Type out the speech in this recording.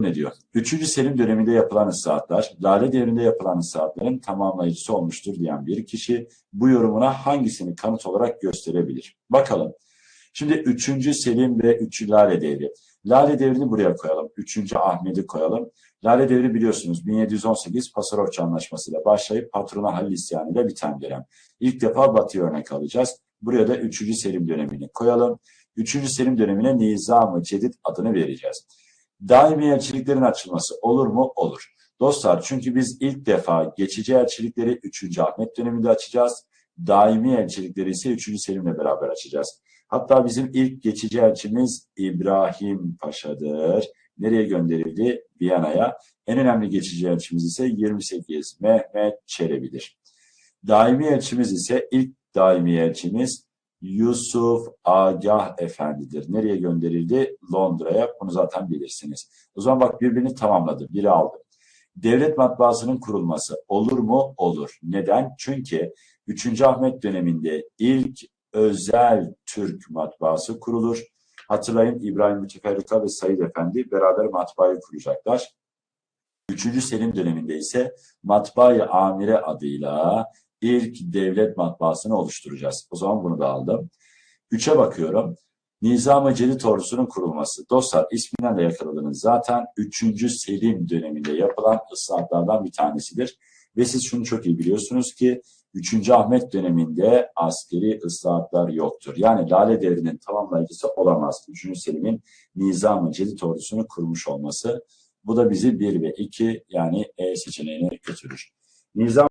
ne diyor? Üçüncü Selim döneminde yapılan ıslahatlar, Lale devrinde yapılan ıslahatların tamamlayıcısı olmuştur diyen bir kişi bu yorumuna hangisini kanıt olarak gösterebilir? Bakalım. Şimdi 3. Selim ve 3. Lale devri. Lale devrini buraya koyalım. 3. Ahmet'i koyalım. Lale devri biliyorsunuz 1718 Pasarofça Anlaşması'yla başlayıp patrona Halil isyanıyla biten dönem. İlk defa Batı'ya örnek alacağız. Buraya da 3. Selim dönemini koyalım. 3. Selim dönemine Nizam-ı Cedid adını vereceğiz. Daimi elçiliklerin açılması olur mu? Olur. Dostlar çünkü biz ilk defa geçici elçilikleri 3. Ahmet döneminde açacağız. Daimi elçilikleri ise 3. Selim'le beraber açacağız. Hatta bizim ilk geçici elçimiz İbrahim Paşa'dır. Nereye gönderildi? Viyana'ya. En önemli geçici elçimiz ise 28 Mehmet Çelebi'dir. Daimi elçimiz ise ilk daimi elçimiz Yusuf Agah Efendi'dir. Nereye gönderildi? Londra'ya. Bunu zaten bilirsiniz. O zaman bak birbirini tamamladı. Biri aldı. Devlet matbaasının kurulması olur mu? Olur. Neden? Çünkü 3. Ahmet döneminde ilk özel Türk matbaası kurulur. Hatırlayın İbrahim Müteferrika ve Said Efendi beraber matbaayı kuracaklar. 3. Selim döneminde ise Matbaayı Amire adıyla ilk devlet matbaasını oluşturacağız. O zaman bunu da aldım. Üçe bakıyorum. Nizam-ı Cedid ordusunun kurulması. Dostlar isminden de yakaladınız. Zaten 3. Selim döneminde yapılan ıslahatlardan bir tanesidir. Ve siz şunu çok iyi biliyorsunuz ki 3. Ahmet döneminde askeri ıslahatlar yoktur. Yani Lale Devri'nin tamamlayıcısı olamaz. 3. Selim'in Nizam-ı Cedid ordusunu kurmuş olması. Bu da bizi 1 ve 2 yani E seçeneğine götürür. Nizam